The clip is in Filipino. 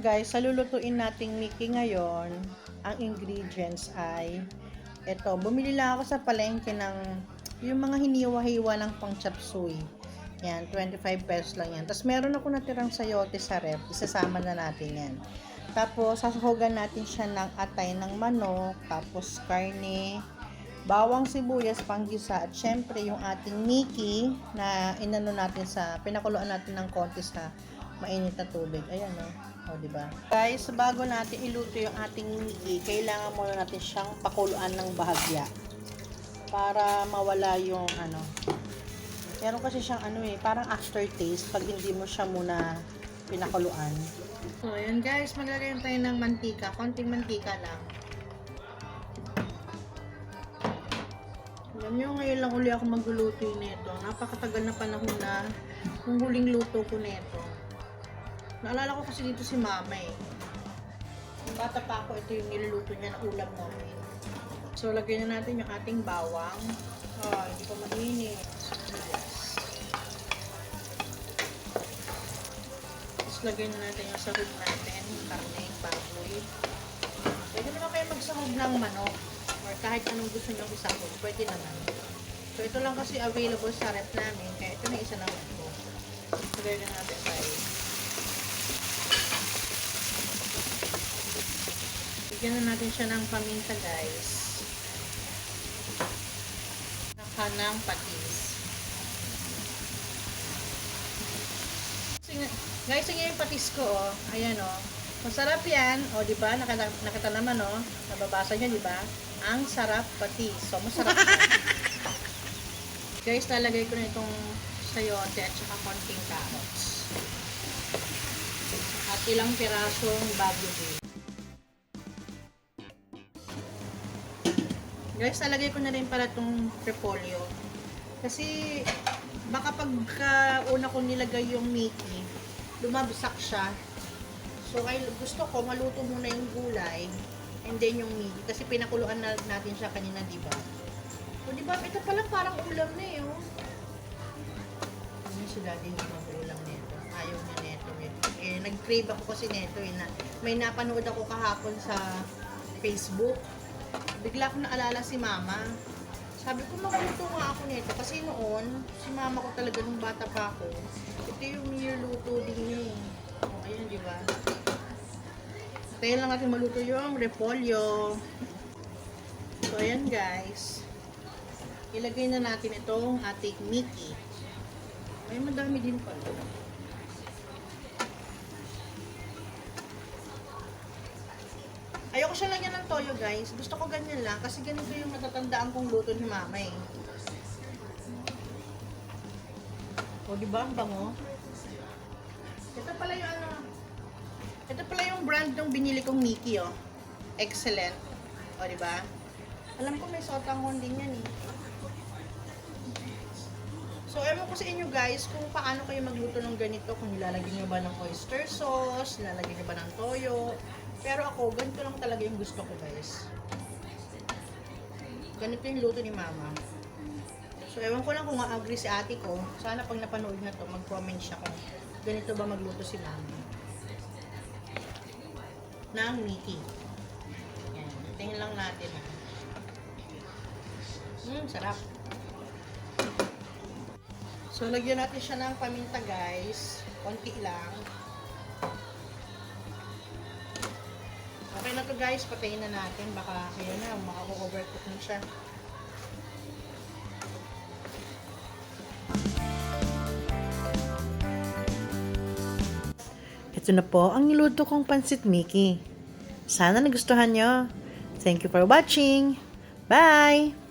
guys, sa lulutuin nating Mickey ngayon, ang ingredients ay ito, bumili lang ako sa palengke ng yung mga hiniwa-hiwa ng pang chop suey. Yan, 25 pesos lang yan. Tapos meron ako natirang sayote sa ref, isasama na natin yan. Tapos sasahugan natin siya ng atay ng manok, tapos karne, bawang sibuyas, panggisa, at syempre yung ating Mickey na inano natin sa, pinakuluan natin ng konti sa mainit na tubig. Ayan o. Oh. O, di ba? Guys, bago natin iluto yung ating Mickey, kailangan muna natin siyang pakuluan ng bahagya para mawala yung ano. Meron kasi siyang ano eh, parang aftertaste pag hindi mo siya muna pinakuluan. So, ayan guys, maglagay tayo ng mantika. Konting mantika lang. Alam nyo, ngayon lang uli ako magluluto nito. Napakatagal na panahon na yung huling luto ko nito. Naalala ko kasi dito si mama eh. Nung bata pa ako, ito yung niluluto niya na ulam namin. So, lagyan na natin yung ating bawang. Ah, hindi pa mainit. Tapos lagyan na natin yung sahog natin, karne, baboy. Pwede naman kayo magsahog ng manok or kahit anong gusto nyo isahog, pwede naman. So, ito lang kasi available sa rep namin, kaya ito na isa na ko. Lagyan na natin tayo. Bigyan na natin siya ng paminta, guys. Naka ng patis. Guys, sige yung patis ko, oh. Ayan, oh. Masarap yan. O, di ba? Nakata nakita naman, oh. Nababasa niya, di ba? Ang sarap patis. So, masarap guys, lalagay ko na itong sayote at saka konting carrots. At ilang pirasong bago din. Guys, talagay ko na rin pala itong repolyo. Kasi, baka pagka una ko nilagay yung Mickey, lumabsak siya. So, ay, gusto ko maluto muna yung gulay and then yung Mickey. Kasi pinakuluan na natin siya kanina, di ba? So, di ba? Ito pala parang ulam na eh, oh. Ano si daddy hindi mag-ulam nito? Ayaw niya neto. Eh, nag-crave ako kasi neto eh. Na, may napanood ako kahapon sa Facebook bigla ko naalala si mama. Sabi ko, magluto nga ako nito. Kasi noon, si mama ko talaga nung bata pa ako, ito yung niluluto din niya eh. O, ayan, di ba? Tayo lang natin maluto yung repolyo. So, ayan guys. Ilagay na natin itong ating Mickey. Ay, madami din pala. Siya lagyan ng toyo, guys. Gusto ko ganyan lang kasi ganito yung natatandaan kong luto ni mama eh. O, di ba? Ang bango. Ito pala yung ano. Ito pala yung brand ng binili kong Mickey, oh. Excellent. O, di ba? Alam ko may sotanghon din yan eh. So, ewan ko sa inyo guys kung paano kayo magluto ng ganito. Kung nilalagyan nyo ba ng oyster sauce, nilalagyan nyo ba ng toyo. Pero ako, ganito lang talaga yung gusto ko guys. Ganito yung luto ni mama. So, ewan ko lang kung agree si ate ko. Sana pag napanood na to, mag-comment siya kung ganito ba magluto si mama. Ng Mickey. Yan. Tingnan lang natin. Mmm, sarap. So, lagyan natin siya ng paminta, guys. Konti lang. Na to, guys. Patayin na natin. Baka, ayan na, maka-overcook na siya. Ito na po ang niluto kong pansit Mickey. Sana nagustuhan nyo. Thank you for watching. Bye!